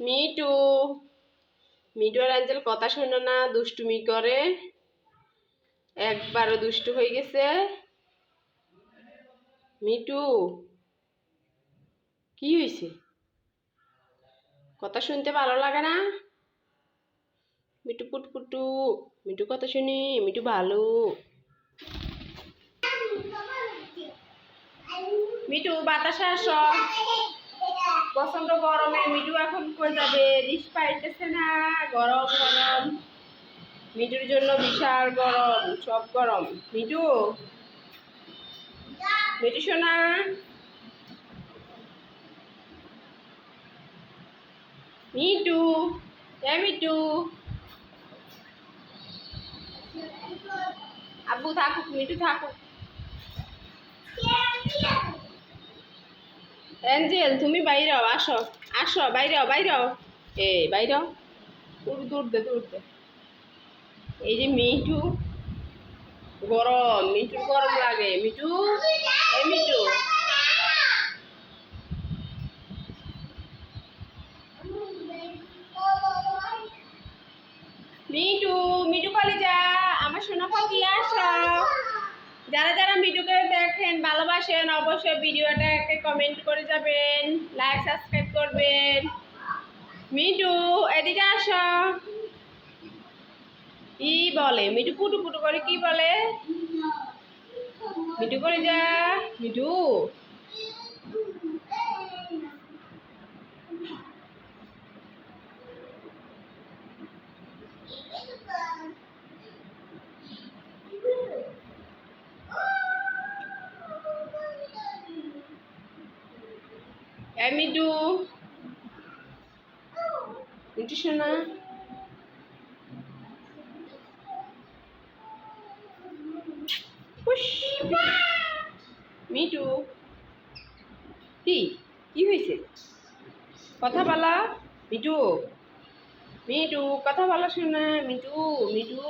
Me too. Me too আর Angel কথা শোনে না, দুষ্টুমি করে। একবারও দুষ্টু হয়ে গেছে। মিটু, কি হয়েছে? কথা শুনতে ভালো লাগে না? মিটু পুটপুটু মিটু কথা শুনি, মিটু ভালো। মিটু, বাতাসে আসো। প্রচণ্ড গরমে মিটু এখন কই যাবে? রিস পাইতেছে না, গরম গরম। মিটুর জন্য বিশাল গরম, সব গরম। মিটু মিটু সোনা? মিটু এ মিটু আব্বু থাকুক মিটু থাকুক। অ্যাঞ্জেল, তুমি বাইরে আসো আসো, বাইরে বাইরে। এই বাইরে। দূর দূর দে দূর দে। এই যে মিঠু, গরম, মিঠুর গরম লাগে। মিঠু, এই মিঠু। মিঠু মিঠু কলেজা আমার সোনা পাখি, আসো। যারা যারা ভিডিওকে দেখেন, ভালোবাসেন, অবশ্যই ভিডিওটাকে কমেন্ট করে যাবেন লাইক সাবস্ক্রাইব করবেন। মিটু এদিকে আস। কি বলে? মিটু পুটু পুটু করে কি বলে? মিটু করে যা। মিঠু। শোনা হুস, মিঠু কি? কি হয়েছে? কথা বলা? মিঠু। মিঠু কথা বলা শোনা মিঠু মিঠু।